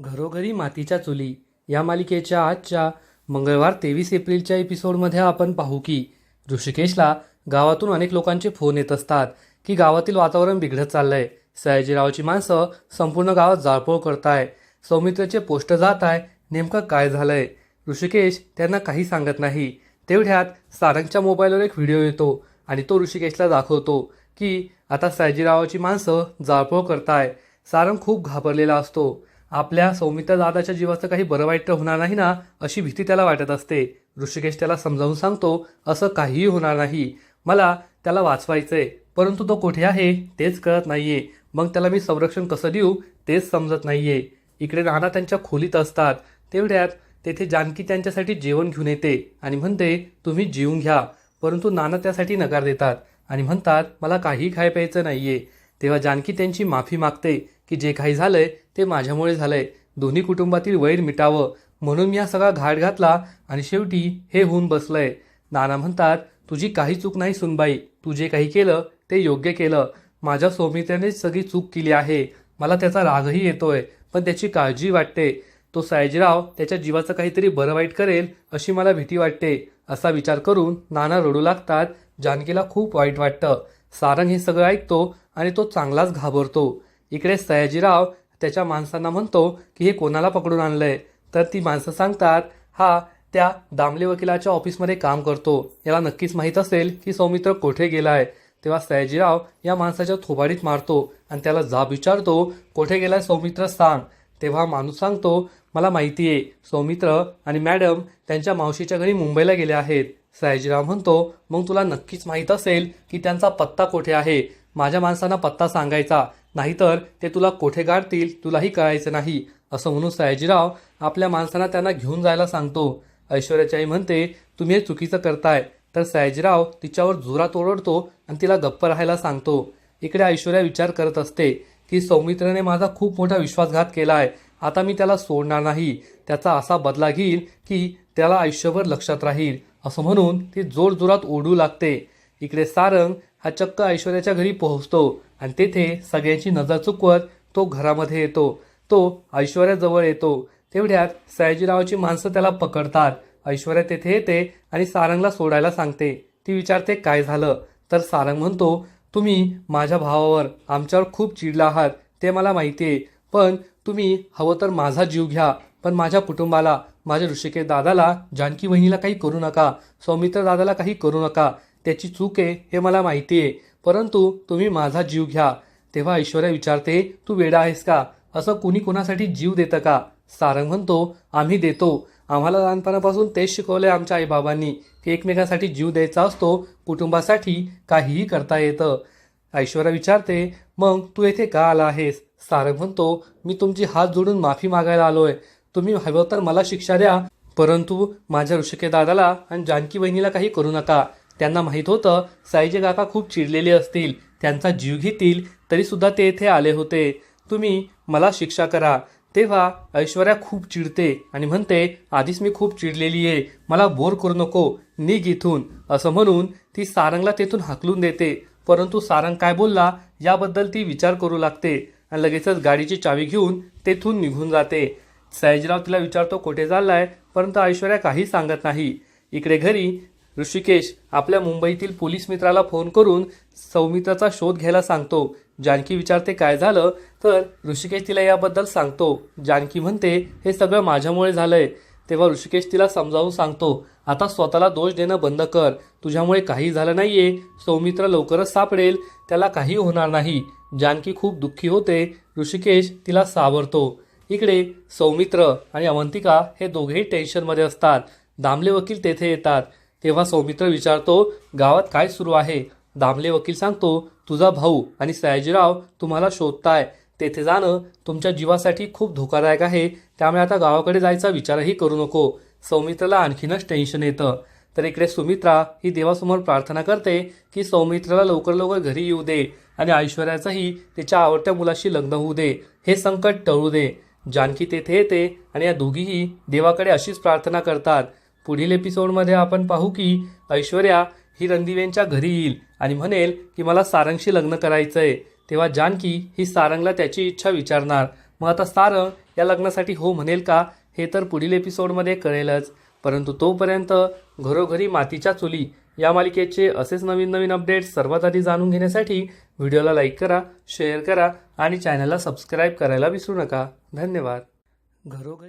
घरोघरी मातीच्या चुली या मालिकेच्या आजच्या मंगळवार तेवीस एप्रिलच्या एपिसोडमध्ये आपण पाहू की ऋषिकेशला गावातून अनेक लोकांचे फोन येत असतात की गावातील वातावरण बिघडत चाललंय. सयाजीरावची माणसं संपूर्ण गावात जाळपोळ करताय. सौमित्रचे पोस्ट जात आहे. नेमकं काय झालंय? ऋषिकेश त्यांना काही सांगत नाही. तेवढ्यात सारंगच्या मोबाईलवर एक व्हिडिओ येतो आणि तो ऋषिकेशला दाखवतो की आता सयाजीरावाची माणसं जाळपोळ करताय. सारंग खूप घाबरलेला असतो. आपल्या सौमित्र दादाच्या जीवाचं काही बरं वाईट तर होणार नाही ना अशी भीती त्याला वाटत असते. ऋषिकेश त्याला समजावून सांगतो असं काहीही होणार नाही. मला त्याला वाचवायचंय परंतु तो कुठे आहे तेच कळत नाहीये. मग त्याला मी संरक्षण कसं देऊ तेच समजत नाहीये. इकडे नाना त्यांच्या खोलीत असतात. तेवढ्यात तेथे जानकी त्यांच्यासाठी जेवण घेऊन येते आणि म्हणते तुम्ही जेवून घ्या. परंतु नाना त्यासाठी नकार देतात आणि म्हणतात मला काही खाय प्यायचं नाहीये. तेव्हा जानकी त्यांची माफी मागते. की जे काही झालंय ते माझ्यामुळे झालंय. दोन्ही कुटुंबातील वैर मिटावं म्हणून मी हा सगळा घाट घातला आणि शेवटी हे होऊन बसलंय. नाना म्हणतात तुझी काही चूक नाही सुनबाई. तू जे काही केलं ते योग्य केलं. माझ्या सौमित्र्यानेच सगळी चूक केली आहे. मला त्याचा रागही येतोय पण त्याची काळजी वाटते. तो सायजीराव त्याच्या जीवाचं काहीतरी बरं वाईट करेल अशी मला भीती वाटते. असा विचार करून नाना रडू लागतात. जानकीला खूप वाईट वाटतं. सारंग हे सगळं ऐकतो आणि तो चांगलाच घाबरतो. इकडे सयाजीराव त्याच्या माणसांना म्हणतो की हे कोणाला पकडून आणलंय? तर ती माणसं सांगतात हा त्या दामले वकिलाच्या ऑफिसमध्ये काम करतो. याला नक्कीच माहीत असेल की सौमित्र कोठे गेलाय. तेव्हा सयाजीराव या माणसाच्या थोबाडीत मारतो आणि त्याला जाब विचारतो कोठे गेलाय सौमित्र सांग. तेव्हा माणूस सांगतो मला माहिती आहे सौमित्र आणि मॅडम त्यांच्या मावशीच्या घरी मुंबईला गेले आहेत. सयाजीराव म्हणतो मग तुला नक्कीच माहीत असेल की त्यांचा पत्ता कोठे आहे? माझ्या माणसांना पत्ता सांगायचा. नाहीतर ते तुला कोठे गाडतील तुलाही कळायचं नाही असं म्हणून सयाजीराव आपल्या माणसांना त्यांना घेऊन जायला सांगतो. ऐश्वर्याची आई म्हणते तुम्ही हे चुकीचं करताय. तर सयाजीराव तिच्यावर जोरात ओरडतो आणि तिला गप्प राहायला सांगतो. इकडे ऐश्वर्या विचार करत असते की सौमित्रने माझा खूप मोठा विश्वासघात केला आहे आता मी त्याला सोडणार नाही. त्याचा असा बदला घेईल की त्याला आयुष्यभर लक्षात राहील. असं म्हणून ती जोरजोरात ओढू लागते. इकडे सारंग हा चक्क ऐश्वर्याच्या घरी पोहोचतो. आणि तेथे सगळ्यांची नजर चुकवत तो घरामध्ये येतो. तो ऐश्वर्याजवळ येतो. तेवढ्यात सयाजीरावाची माणसं त्याला पकडतात. ऐश्वर्या तेथे येते आणि सारंगला सोडायला सांगते. ती विचारते काय झालं? तर सारंग म्हणतो तुम्ही माझ्या भावावर आमच्यावर खूप चिडला आहात. ते मला माहिती आहे पण तुम्ही हवं तर माझा जीव घ्या. पण माझ्या कुटुंबाला माझ्या ऋषिकेश दादाला जानकी वहिनीला काही करू नका. सौमित्र दादाला काही करू नका. त्याची चूक आहे हे मला माहिती आहे परंतु तुम्ही माझा जीव घ्या. तेव्हा ऐश्वर्या विचारते तू वेडा आहेस का? असं कुणी कुणासाठी जीव देतं का? सारंग म्हणतो आम्ही देतो. आम्हाला लहानपणापासून तेच शिकवलंय आमच्या आईबाबांनी की एकमेकांसाठी जीव द्यायचा असतो कुटुंबासाठी काहीही करता येतं. ऐश्वर्या विचारते मग तू येथे का आला आहेस? सारंग म्हणतो मी तुमची हात जोडून माफी मागायला आलोय. तुम्ही हवं तर मला शिक्षा द्या परंतु माझ्या ऋषिके दादाला आणि जानकी बहिणीला काही करू नका. त्यांना माहीत होतं साईजे काका खूप चिडलेले असतील त्यांचा जीव घेतील तरीसुद्धा ते येथे आले होते. तुम्ही मला शिक्षा करा. तेव्हा ऐश्वर्या खूप चिडते आणि म्हणते आधीच मी खूप चिडलेली आहे. मला बोर करू नको. निघ इथून. असं म्हणून ती सारंगला तेथून हाकलून देते. परंतु सारंग काय बोलला याबद्दल ती विचार करू लागते आणि लगेचच गाडीची चावी घेऊन तेथून निघून जाते. सयाजीराव तिला विचारतो कुठे चाललाय? परंतु ऐश्वर्या काही सांगत नाही. इकडे घरी ऋषिकेश आपल्या मुंबईतील पोलीस मित्राला फोन करून सौमित्राचा शोध घ्यायला सांगतो. जानकी विचारते काय झालं? तर ऋषिकेश तिला याबद्दल सांगतो. जानकी म्हणते हे सगळं माझ्यामुळे झालंय. तेव्हा ऋषिकेश तिला समजावून सांगतो आता स्वतःला दोष देणं बंद कर. तुझ्यामुळे काही झालं नाहीये. सौमित्र लवकरच सापडेल. त्याला काही होणार नाही. जानकी खूप दुःखी होते. ऋषिकेश तिला सावरतो. इकडे सौमित्र आणि अवंतिका हे दोघेही टेन्शनमध्ये असतात. दामले वकील तेथे येतात. तेव्हा सौमित्र विचारतो गावात काय सुरू आहे? दामले वकील सांगतो तुझा भाऊ आणि सयाजीराव तुम्हाला शोधताय. तेथे जाणं तुमच्या जीवासाठी खूप धोकादायक आहे. त्यामुळे आता गावाकडे जायचा विचारही करू नको. सौमित्राला आणखीनच टेन्शन येतं. तर इकडे सुमित्रा ही देवासमोर प्रार्थना करते की सौमित्राला लवकर लवकर घरी येऊ दे आणि ऐश्वर्याचंही तिच्या आवडत्या मुलाशी लग्न होऊ दे. हे संकट टळू दे. जानकी तेथे येते आणि या दोघीही देवाकडे अशीच प्रार्थना करतात. पुढील एपिसोडमध्ये आपण पाहू की ऐश्वर्या ही रणदिवेंच्या घरी येईल आणि म्हणेल की मला सारंगशी लग्न करायचं आहे तेव्हा जानकी ही सारंगला त्याची इच्छा विचारणार. मग आता सारंग या लग्नासाठी हो म्हणेल का? हे तर पुढील एपिसोडमध्ये कळेलच. परंतु तोपर्यंत घरोघरी मातीच्या चुली या मालिकेचे असेच नवीन नवीन अपडेट्स सर्वात आधी जाणून घेण्यासाठी व्हिडिओला लाईक करा शेअर करा आणि चॅनलला सबस्क्राईब करायला विसरू नका. धन्यवाद. घरोघरी